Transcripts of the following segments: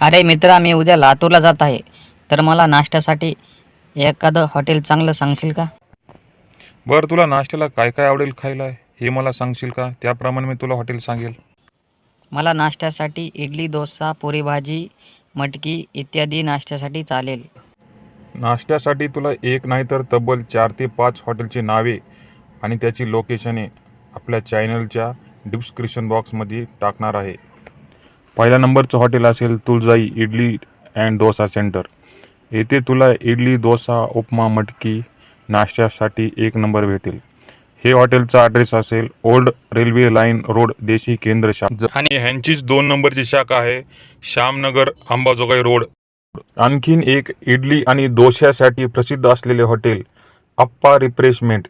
अरे मित्रा मी उद्या लातूरला जात आहे. तर मला नाश्त्यासाठी एखादं हॉटेल चांगलं सांगशील का? बरं तुला नाश्त्याला काय काय आवडेल खायला? हे मला सांगशील का? त्याप्रमाणे मी तुला हॉटेल सांगेल. मला नाश्त्यासाठी इडली डोसा पुरी भाजी मटकी इत्यादी नाश्त्यासाठी चालेल. नाश्त्यासाठी तुला एक नाही तर तब्बल चार ते पाच हॉटेलची नावे आणि त्याची लोकेशने आपल्या चॅनलच्या डिस्क्रिप्शन बॉक्समध्ये टाकणार आहे. पहिल्या नंबरचं हॉटेल असेल तुळजाई इडली अँड डोसा सेंटर. येथे तुला इडली डोसा उपमा मटकी नाश्त्यासाठी एक नंबर भेटेल. हे हॉटेलचा ॲड्रेस असेल ओल्ड रेल्वे लाईन रोड देशी केंद्र शा आणि ह्यांचीच दोन नंबरची शाखा आहे श्यामनगर अंबाजोगाई रोड. आणखीन एक इडली आणि डोश्यासाठी प्रसिद्ध असलेले हॉटेल अप्पा रिफ्रेशमेंट.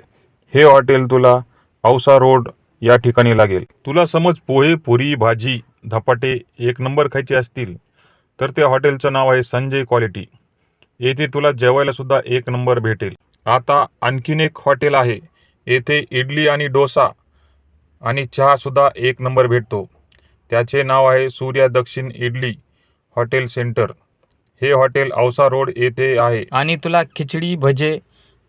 हे हॉटेल तुला औसा रोड या ठिकाणी लागेल. तुला समज पोहे पुरी भाजी धपाटे एक नंबर खायचे असतील तर त्या हॉटेलचं नाव आहे संजय क्वालिटी. येथे तुला जेवायला सुद्धा एक नंबर भेटेल. आता आणखीन एक हॉटेल आहे. येथे इडली आणि डोसा आणि चहासुद्धा एक नंबर भेटतो. त्याचे नाव आहे सूर्या दक्षिण इडली हॉटेल सेंटर. हे हॉटेल औसा रोड येथे आहे. आणि तुला खिचडी भजे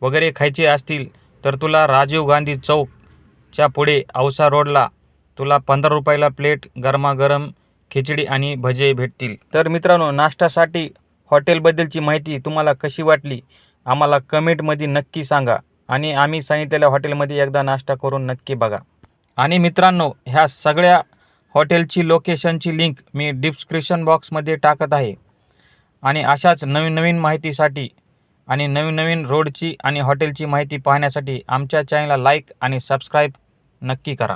वगैरे खायचे असतील तर तुला राजीव गांधी चौकच्या पुढे औसा रोडला तुला पंधरा रुपयाला प्लेट गरमागरम खिचडी आणि भजे भेटतील. तर मित्रांनो नाश्त्यासाठी हॉटेलबद्दलची माहिती तुम्हाला कशी वाटली आम्हाला कमेंटमध्ये नक्की सांगा आणि आम्ही सांगितलेल्या हॉटेलमध्ये एकदा नाश्ता करून नक्की बघा. आणि मित्रांनो ह्या सगळ्या हॉटेलची लोकेशनची लिंक मी डिस्क्रिप्शन बॉक्समध्ये टाकत आहे. आणि अशाच नवीन नवीन माहितीसाठी आणि नवीन नवीन रोडची आणि हॉटेलची माहिती पाहण्यासाठी आमच्या चॅनलला लाईक आणि सबस्क्राईब नक्की करा.